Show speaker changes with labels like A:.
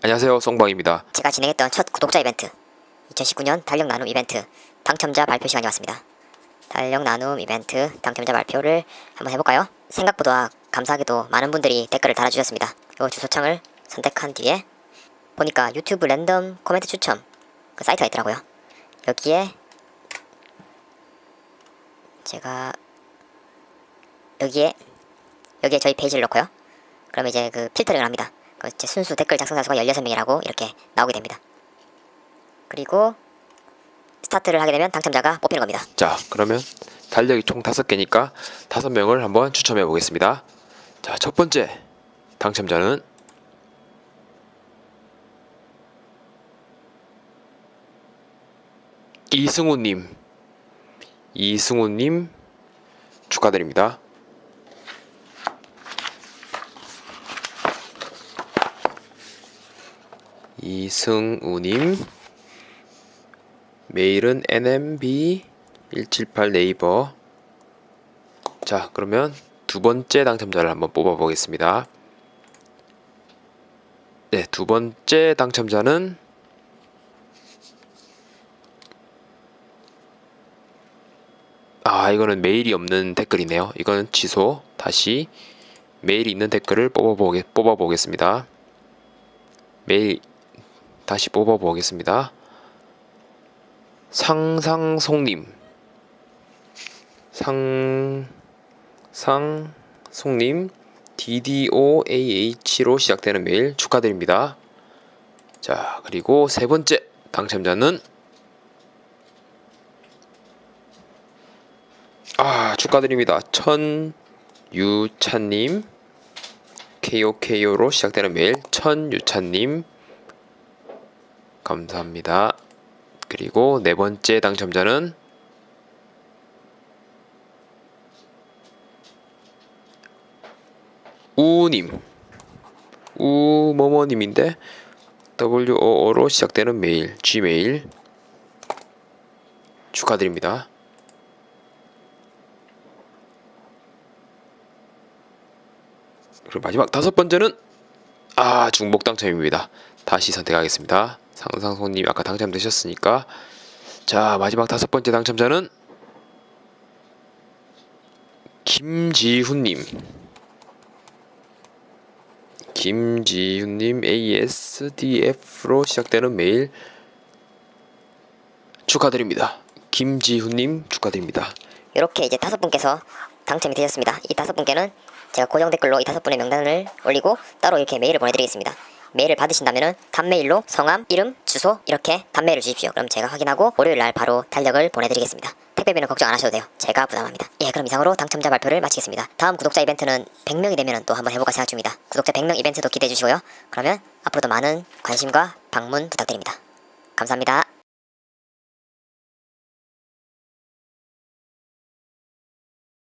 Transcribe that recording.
A: 안녕하세요 송방입니다
B: 제가 진행했던 첫 구독자 이벤트 2019년 달력 나눔 이벤트 당첨자 발표 시간이 왔습니다. 달력 나눔 이벤트 당첨자 발표를 한번 해볼까요? 생각보다 감사하게도 많은 분들이 댓글을 달아주셨습니다. 이 주소창을 선택한 뒤에 보니까 유튜브 랜덤 코멘트 추첨 그 사이트가 있더라고요. 여기에 제가 여기에 여기에 저희 페이지를 넣고요. 그럼 이제 그 필터링을 합니다. 그 이제 순수 댓글 작성자 수가 16명이라고 이렇게 나오게 됩니다. 그리고 스타트를 하게 되면 당첨자가 뽑히는 겁니다.
A: 자 그러면 달력이 총 다섯 개니까 다섯 명을 한번 추첨해 보겠습니다 자 첫 번째 당첨자는 이승우님 이승우님 축하드립니다 이승우님. 메일은 nmb178 네이버. 자 그러면 두 번째 당첨자를 한번 뽑아 보겠습니다. 네 두 번째 당첨자는 아 이거는 메일이 없는 댓글이네요. 이거는 취소. 다시 메일이 있는 댓글을 뽑아 보겠 뽑아 보겠습니다. 메일 다시 뽑아 보겠습니다. 상상송님. 상 상송님 DDOAH로 시작되는 메일 축하드립니다. 자 그리고 세 번째 당첨자는? 아 축하드립니다. 천유찬님. KOKO로 시작되는 메일 천유찬님 감사합니다. 그리고 네 번째 당첨자는 우님 우모모님인데 WOO로 시작되는 메일 G메일 축하드립니다. 그리고 마지막 다섯 번째는 아 중복 당첨입니다. 다시 선택하겠습니다. 상상 손님 아까 당첨되셨으니까 자 마지막 다섯 번째 당첨자는 김지훈님 김지훈님 ASDF로 시작되는 메일 축하드립니다. 김지훈님 축하드립니다.
B: 이렇게 이제 다섯 분께서 당첨이 되셨습니다. 이 다섯 분께는 제가 고정 댓글로 이 다섯 분의 명단을 올리고 따로 이렇게 메일을 보내드리겠습니다. 메일을 받으신다면은 단메일로 성함, 이름, 주소 이렇게 단메일을 주십시오. 그럼 제가 확인하고 월요일 날 바로 달력을 보내드리겠습니다. 택배비는 걱정 안 하셔도 돼요. 제가 부담합니다. 예, 그럼 이상으로 당첨자 발표를 마치겠습니다. 다음 구독자 이벤트는 100명이 되면 또 한번 해볼까 생각 중입니다. 구독자 100명 이벤트도 기대해 주시고요. 그러면 앞으로도 많은 관심과 방문 부탁드립니다. 감사합니다.